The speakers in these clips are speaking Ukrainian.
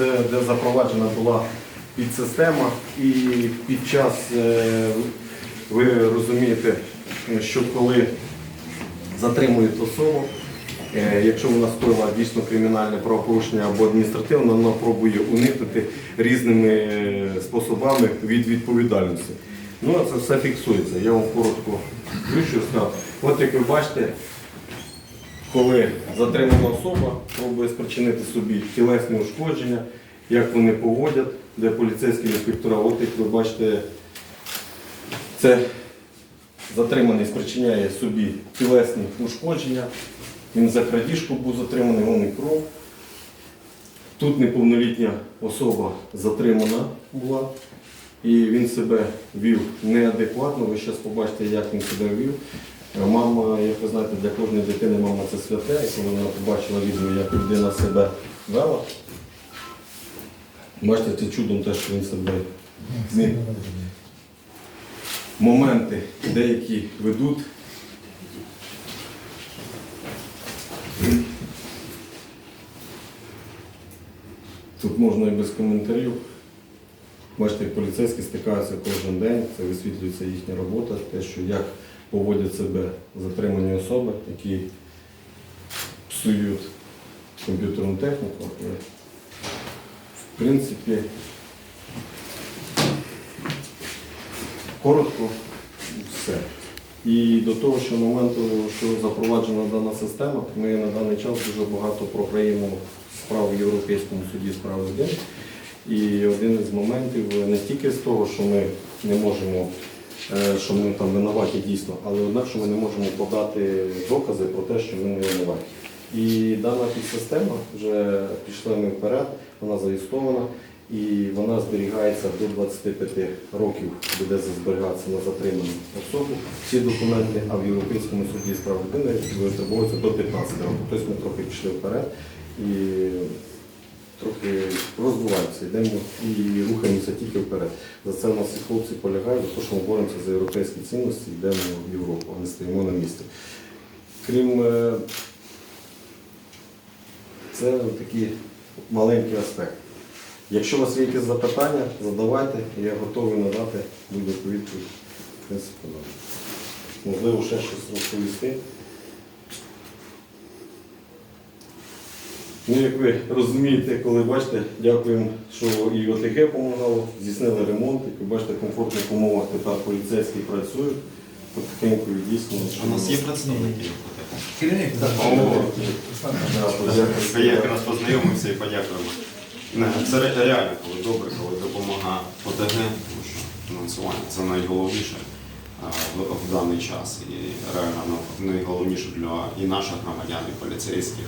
це де запроваджена була підсистема. І під час, е, ви розумієте, що коли затримують особу, е, якщо вона скоїла дійсно кримінальне правопорушення або адміністративне, вона пробує уникнути різними е, способами від відповідальності. Ну, це все фіксується. Я вам коротко вище сказав. От як ви бачите, коли затримана особа пробує спричинити собі тілесні ушкодження, як вони поводять, де поліцейські інспектора, от як ви бачите, це затриманий спричиняє собі тілесні ушкодження. Він за крадіжку був затриманий, вон і кров. Тут неповнолітня особа затримана була, і він себе вів неадекватно. Ви зараз побачите, як він себе вів. Мама, як ви знаєте, для кожної дитини мама це святе, і коли вона побачила відео, як людина себе вела. Бачите, це чудом те, що він себе зміг. Моменти деякі ведуть. Тут можна і без коментарів. Бачите, як поліцейські стикаються кожен день, це висвітлюється їхня робота, те, що як поводять себе затримані особи, які псують комп'ютерну техніку. В принципі, коротко все. І до того, що моменту, що запроваджена дана система, ми на даний час дуже багато програємо справ в Європейському суді з прав людини. І один із моментів не тільки з того, що ми не можемо, що ми там винуваті дійсно, але однак, що ми не можемо подати докази про те, що ми не винуваті. І дана підсистема вже пішла ми вперед, вона зареєстрована і вона зберігається до 25 років, буде зберігатися на затриману особу. Всі документи, а в Європейському суді з прав людини витребуються до 15 років. Тобто ми трохи пішли вперед і трохи розвиваємося, йдемо і рухаємося тільки вперед. За це у нас і хлопці полягають, за те, що ми боремося за європейські цінності, йдемо в Європу, а не стоїмо на місці. Крім е, це такий маленький аспект. Якщо у вас є якісь запитання, задавайте, я готовий надати будь-яку відповідь. Можливо, ще щось розповісти. Ну, як ви розумієте, коли бачите, дякуємо, що і ОТГ допомагало, здійснили ремонт, як ви бачите, в комфортних умовах тепер поліцейські працюють. Потихеньку і дійсно. У нас є представники? Керівник, так. Я якраз познайомився і подякуємо. Це реально, коли добре, коли допомога ОТГ, тому що фінансування це найголовніше в, даний час. І реально ну, найголовніше для і наших громадян, і поліцейських.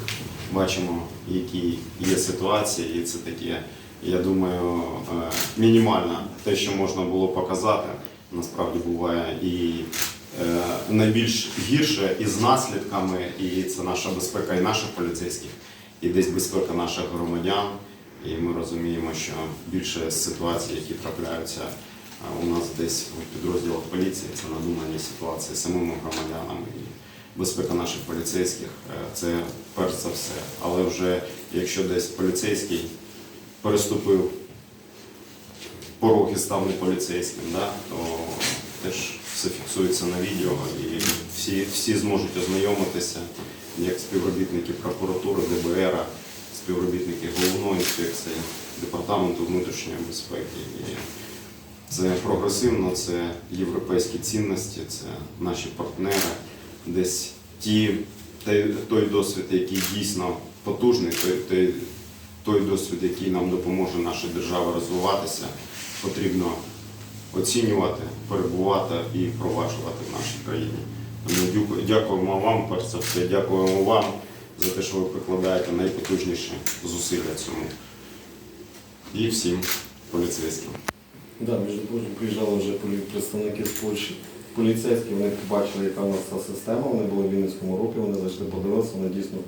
Бачимо, які є ситуації, і це таке, я думаю, е, мінімально те, що можна було показати, насправді буває і е, найбільш гірше і з наслідками, і це наша безпека і наших поліцейських, і десь безпека наших громадян. І ми розуміємо, що більше ситуацій, які трапляються у нас десь в підрозділах поліції, це надумані ситуації самими громадянами. І безпека наших поліцейських е, це перш за все. Але вже якщо десь поліцейський переступив порог і став не поліцейським, да, то теж все фіксується на відео і всі, всі зможуть ознайомитися, як співробітники прокуратури, ДБР, співробітники головної інспекції, департаменту внутрішньої безпеки. Це прогресивно, це європейські цінності, це наші партнери, десь ті, той, досвід, який дійсно потужний, той, той, досвід, який нам допоможе нашій державі розвиватися, потрібно оцінювати, перебувати і впроваджувати в нашій країні. Тому дякуємо вам, перш за все, дякуємо вам за те, що ви прикладаєте найпотужніші зусилля цьому. І всім поліцейським. Да, між прочим, приїжджали вже представники з Польщі. Поліцейські вони побачили, яка у нас ця система. Вони були в Вінницькому році, вони зайшли подивилися, вони дійсно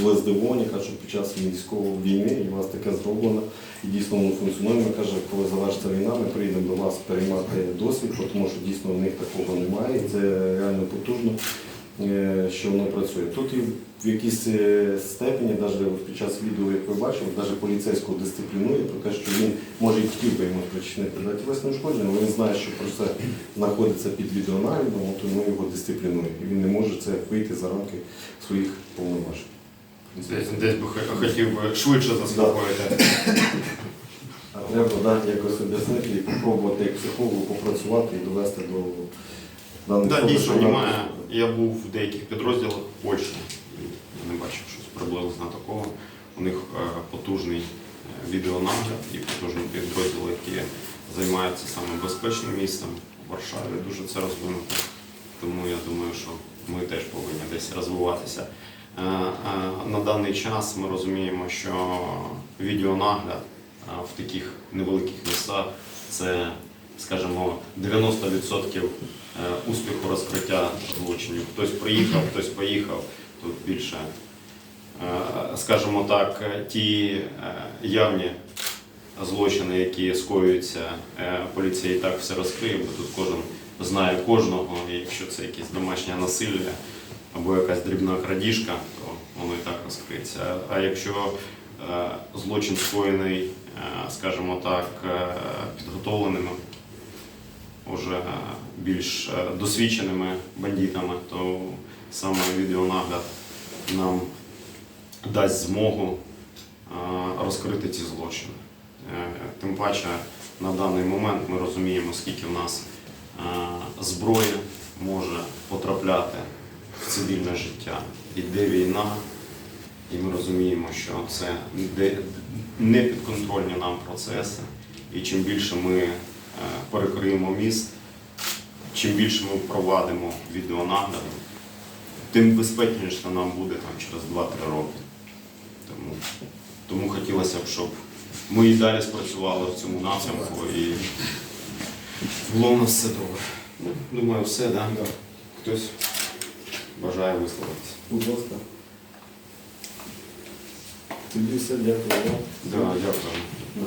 були здивовані, кажуть, що під час військової війни і у вас таке зроблено. І дійсно воно функціонує. Каже, коли завершиться війна, ми приїдемо до вас переймати досвід, тому що дійсно в них такого немає. І це реально потужно. Е, що воно працює. Тут і в якійсь е, степені, навіть під час відео, як ви бачили, навіть поліцейського дисциплінує про те, що він може і хотів би йому спричинити дати тілесне ушкодження, але він знає, що про це знаходиться під відеонаглядом, тому його дисциплінує. І він не може це вийти за рамки своїх повноважень. Десь, десь би хотів би швидше заспокоїти. А треба да, якось об'яснити і спробувати як психологу попрацювати і довести до даних Так, дійсно немає. Я був в деяких підрозділах в Польщі. Я не бачив щось приблизно такого. У них е, потужний е, відеонагляд і потужні підрозділи, які займаються саме безпечним містом в Варшаві. Дуже це розвинуто. Тому я думаю, що ми теж повинні десь розвиватися. Е, На даний час ми розуміємо, що відеонагляд в таких невеликих містах це, скажімо, 90% е, успіху розкриття злочинів. Хтось приїхав, хтось поїхав. Тут більше, е, скажімо так, е, ті е, явні злочини, які скоюються, е, поліція і так все розкриє, бо тут кожен знає кожного, і якщо це якесь домашнє насилля або якась дрібна крадіжка, то воно і так розкриється. А якщо е, злочин скоєний, е, скажімо так, е, підготовленими, уже більш е, досвідченими бандитами, то саме відеонагляд нам дасть змогу е, розкрити ці злочини. Е, Тим паче на даний момент ми розуміємо, скільки в нас зброї може потрапляти в цивільне життя. Іде війна, і ми розуміємо, що це не підконтрольні нам процеси. І чим більше ми перекриємо міст, чим більше ми впровадимо відеонагляду, тим безпечніше нам буде там, через 2-3 роки. Тому, тому хотілося б, щоб ми і далі спрацювали в цьому напрямку і було у нас все добре. Ну, думаю, все, да? Хтось бажає висловитися. Будь ласка. Тоді все, дякую вам. Да, дякую. Да.